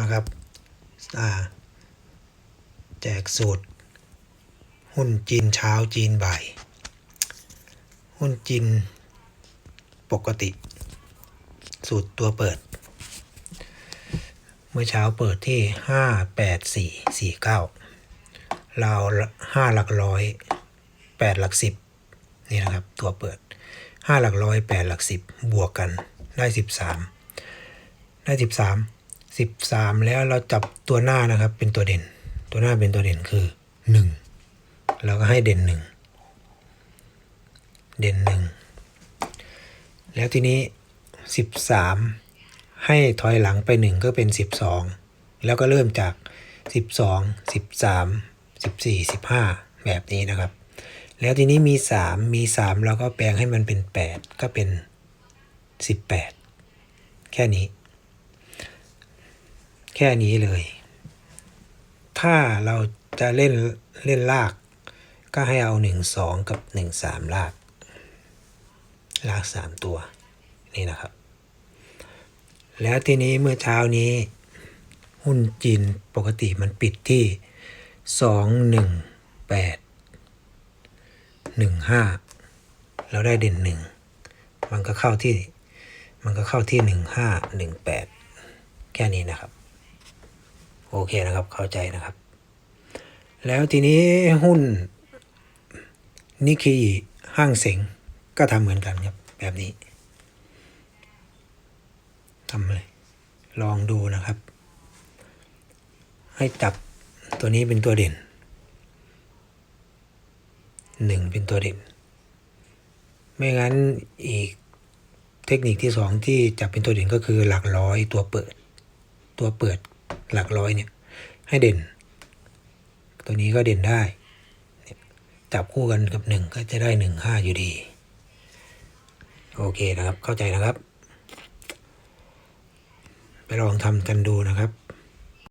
นะครับแจกสูตร หุ้นจีนเช้าจีนบ่าย หุ้นจีนปกติ สูตรตัวเปิด เมื่อเช้าเปิดที่ห้าแปดสี่สี่เก้าราห้าหลักร้อยแปดหลักสิบนี่นะครับ ตัวเปิดห้าหลักร้อยแปดหลักสิบบวกกันได้สิบสามได้สสิบสาม แล้วเราจับตัวหน้านะครับ เป็นตัวเด่น ตัวหน้าเป็นตัวเด่นคือหนึ่งเราก็ให้เด่นหนึ่งเด่นหนึ่งแล้วทีนี้สิบสามให้ถอยหลังไปหนึ่งก็เป็นสิบสองแล้วก็เริ่มจากสิบสองสิบสามสิบสี่สิบห้าแบบนี้นะครับ แล้วทีนี้มีสามมีสามเราก็แปลงให้มันเป็นแปดก็เป็นสิบแปดแค่นี้ ค่นี้เลย ถ้าเราจะเล่นเล่นลาก ก็ให้เอาหนึ่งสองกับหนึ่งสามลาก ลากสามตัว นี่นะครับ แล้วทีนี้เมื่อเช้านี้ หุ้นจีนปกติมันปิดที่สองหนึ่งแปดหนึ่งห้าเราได้เด่นหนึ่งมันก็เข้าที่ มันก็เข้าที่หนึ่งห้าหนึ่งแปดแค่นี้นะครับ โอเคนะครับเข้าใจนะครับ แล้วทีนี้หุ้นนิก e ีห้างเสงก็ทำเหมือนกันครับ แบบนี้ทำเลยลองดูนะครับ ให้จับตัวนี้เป็นตัวเด่นหนึ่งเป็นตัวเด่น ไม่งั้นอีกเทคนิคที่สองที่จับเป็นตัวเด่นก็คือหลักร้อยตัวเปิด ตัวเปิด หลักร้อยเนี่ย ให้เด่น ตัวนี้ก็เด่นได้ จับคู่กันกับหนึ่งก็จะได้หนึ่งห้าอยู่ดี โอเคนะครับ เข้าใจนะครับ ไปลองทำกันดูนะครับ